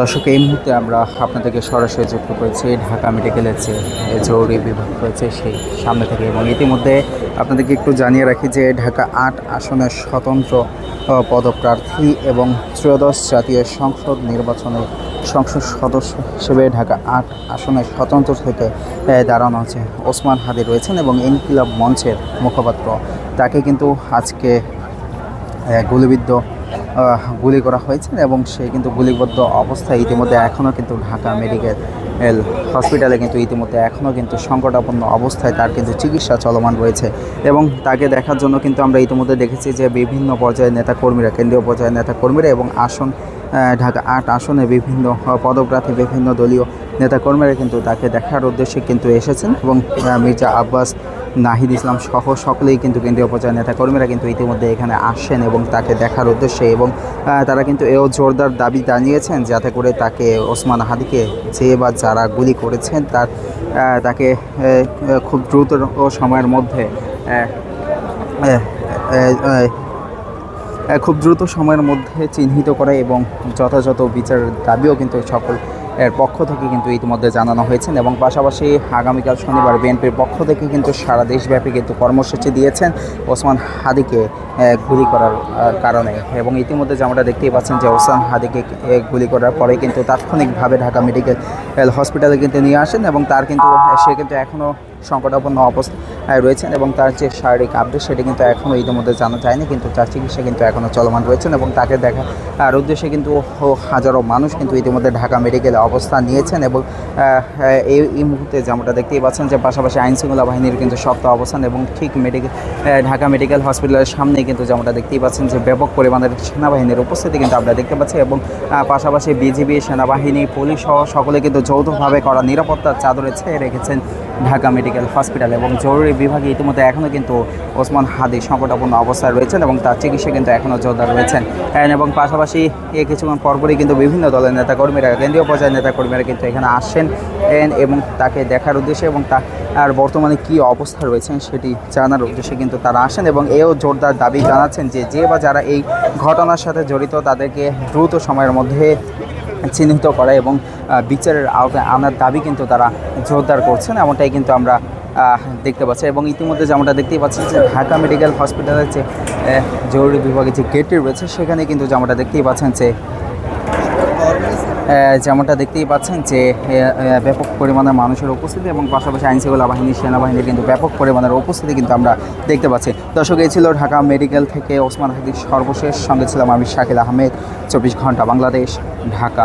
দর্শক, এই মুহূর্তে আমরা আপনাদেরকে সরাসরি যুক্ত করেছি। ঢাকা মেডিকেলের যে জরুরি বিভাগ রয়েছে, সেই সামনে থেকে। এবং ইতিমধ্যে আপনাদেরকে একটু জানিয়ে রাখি যে ঢাকা আট আসনের স্বতন্ত্র পদপ্রার্থী এবং ত্রয়োদশ জাতীয় সংসদ নির্বাচনে সংসদ সদস্য হিসেবে ঢাকা আট আসনের স্বতন্ত্র থেকে দাঁড়ানো আছে ওসমান হাদি রয়েছেন এবং ইনকিলাব মঞ্চের মুখপাত্র। তাকে কিন্তু আজকে গুলিবিদ্ধ গুলি করা হয়েছে এবং সে কিন্তু গুলিবদ্ধ অবস্থায় ইতিমধ্যে এখনও কিন্তু ঢাকা মেডিকেল হসপিটালে কিন্তু ইতিমধ্যে এখনও কিন্তু সংকটাপন্ন অবস্থায় তার কিন্তু চিকিৎসা চলমান রয়েছে এবং তাকে দেখার জন্য কিন্তু আমরা ইতিমধ্যে দেখেছি যে বিভিন্ন পর্যায়ের নেতাকর্মীরা, কেন্দ্রীয় পর্যায়ের নেতাকর্মীরা এবং আসন ঢাকা আট আসনে বিভিন্ন পদপ্রার্থী বিভিন্ন দলীয় নেতাকর্মীরা কিন্তু তাকে দেখার উদ্দেশ্যে কিন্তু এসেছেন এবং মির্জা আব্বাস, নাহিদ ইসলাম সহ সকলেই কিন্তু কেন্দ্রীয় পর্যায়ের নেতাকর্মীরা কিন্তু ইতিমধ্যে এখানে আসেন এবং তাকে দেখার উদ্দেশ্যে এবং তারা কিন্তু এও জোরদার দাবি জানিয়েছেন যাতে করে তাকে ওসমান হাদিকে যে বা যারা গুলি করেছেন তার তাকে খুব দ্রুত সময়ের মধ্যে খুব দ্রুত সময়ের মধ্যে চিহ্নিত করে এবং যথাযথ বিচারের দাবিও কিন্তু সকল এর পক্ষ থেকে কিন্তু ইতিমধ্যে জানানো হয়েছেন এবং পাশাপাশি আগামীকাল শনিবার বিএনপির পক্ষ থেকে কিন্তু সারা দেশব্যাপী কিন্তু কর্মসূচি দিয়েছেন ওসমান হাদিকে গুলি করার কারণে। এবং ইতিমধ্যে আমরা দেখতেই পাচ্ছেন যে ওসমান হাদিকে গুলি করার পরে কিন্তু তাৎক্ষণিকভাবে ঢাকা মেডিকেল হসপিটালে কিন্তু নিয়ে আসেন এবং তার কিন্তু, সে কিন্তু এখনও সংকটাপন্ন অবস্থায় রয়েছেন এবং তার যে শারীরিক আপডেট সেটি কিন্তু এখনও ইতিমধ্যে জানা যায়নি। কিন্তু তার চিকিৎসা কিন্তু এখনও চলমান রয়েছেন এবং তাকে দেখা আর উদ্দেশ্যে কিন্তু হাজারো মানুষ কিন্তু ইতিমধ্যে ঢাকা মেডিকেলে অবস্থান নিয়েছেন এবং এই এই মুহূর্তে যেমনটা দেখতেই পাচ্ছেন যে পাশাপাশি আইনশৃঙ্খলা বাহিনীর কিন্তু শক্ত অবস্থান এবং ঠিক মেডিকেল ঢাকা মেডিকেল হসপিটালের সামনেই কিন্তু যেমনটা দেখতেই পাচ্ছেন যে ব্যাপক পরিমাণের সেনাবাহিনীর উপস্থিতি কিন্তু আমরা দেখতে পাচ্ছি এবং পাশাপাশি বিজিবি, সেনাবাহিনী, পুলিশ সহ সকলে কিন্তু যৌথভাবে করা নিরাপত্তার চাদরে ছেয়ে রেখেছেন ঢাকা মেডিকেল হসপিটাল এবং জরুরি বিভাগে ইতিমধ্যে এখনও কিন্তু ওসমান হাদি সংকটাপন্ন অবস্থায় রয়েছেন এবং তার চিকিৎসা কিন্তু এখনও জোরদার রয়েছেন। এবং পাশাপাশি এ কিছুক্ষণ পরপরই কিন্তু বিভিন্ন দলের নেতাকর্মীরা, কেন্দ্রীয় পর্যায়ের নেতাকর্মীরা কিন্তু এখানে and এবং তাকে দেখার উদ্দেশ্যে এবং তার বর্তমানে কী অবস্থা রয়েছেন সেটি জানার উদ্দেশ্যে কিন্তু তারা আসেন এবং এও জোরদার দাবি জানাচ্ছেন যে যে বা যারা এই ঘটনার সাথে জড়িত তাদেরকে দ্রুত সময়ের মধ্যে চিহ্নিত করা এবং বিচারের আওতায় আনার দাবি কিন্তু তারা জোরদার করছেন, এমনটাই কিন্তু আমরা দেখতে পাচ্ছি। এবং ইতিমধ্যে যেমনটা দেখতেই পাচ্ছি যে ঢাকা মেডিকেল হসপিটালের যে জরুরি বিভাগে যে গেটটি রয়েছে, সেখানে কিন্তু যেমনটা দেখতেই পাচ্ছেন যে যেমনটা দেখতেই পাচ্ছেন যে ব্যাপক পরিমাণে মানুষের উপস্থিতি এবং পাশাপাশি আইনশৃঙ্খলা বাহিনী, সেনাবাহিনীর কিন্তু ব্যাপক পরিমাণের উপস্থিতি কিন্তু আমরা দেখতে পাচ্ছি। দর্শক, এই ছিল ঢাকা মেডিকেল থেকে ওসমান হাদির সর্বশেষ সঙ্গে ছিলাম আমি শাকিল আহমেদ, চব্বিশ ঘণ্টা বাংলাদেশ, ঢাকা।